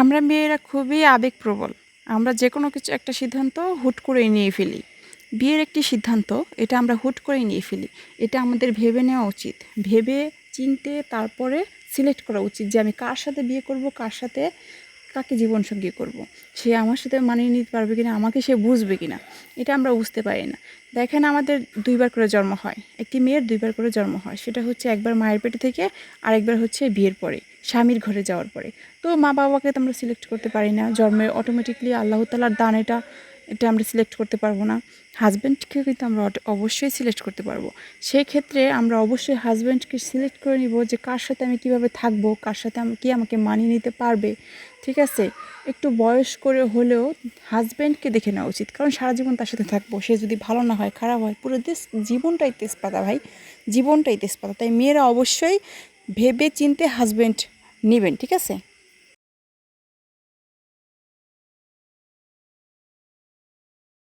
আমরা মেয়েরা খুবই আবেগপ্রবল। আমরা যে কোনো কিছু একটা সিদ্ধান্ত হুট করে নিয়ে ফেলি। বিয়ের একটি সিদ্ধান্ত, এটা আমরা হুট করে নিয়ে ফেলি। এটা আমাদের ভেবে নেওয়া উচিত। ভেবে, চিনতে, তারপরে সিলেক্ট করা উচিত যে আমি কার সাথে বিয়ে করব, কার সাথে কাকে জীবনসঙ্গী করব। সে আমার সাথে মানিয়ে নিতে পারবে কিনা? আমাকে সে বুঝবে কিনা? এটা আমরা বুঝতে পারি না। দেখেন আমাদের দুইবার করে জন্ম হয়। একটি মেয়ের দুইবার করে জন্ম হয়। সেটা হচ্ছে একবার মায়ের পেটে থেকে আর একবার হচ্ছে বিয়ের পরে, স্বামীর ঘরে যাওয়ার পরে। তো মা বাবাকে তো আমরা সিলেক্ট করতে পারি না। জন্মে অটোমেটিকলি আল্লাহ তালার দান এটা এটা আমরা সিলেক্ট করতে পারব না। হাজব্যান্ডকে কিন্তু আমরা অবশ্যই সিলেক্ট করতে পারব। সেই ক্ষেত্রে আমরা অবশ্যই হাজব্যান্ডকে সিলেক্ট করে নিব যে কার সাথে আমি কীভাবে থাকব, কার সাথে আমি কি আমাকে মানিয়ে নিতে পারবে, ঠিক আছে? একটু বয়স করে হলেও হাজব্যান্ডকে দেখে নেওয়া উচিত। কারণ সারা জীবন তার সাথে থাকব, সে যদি ভালো না হয়, খারাপ হয়, পুরো দেশ জীবনটাই তেজপাতা ভাই, জীবনটাই তেজপাতা। তাই মেয়েরা অবশ্যই ভেবে চিনতে হাজব্যান্ড নেবেন, ঠিক আছে?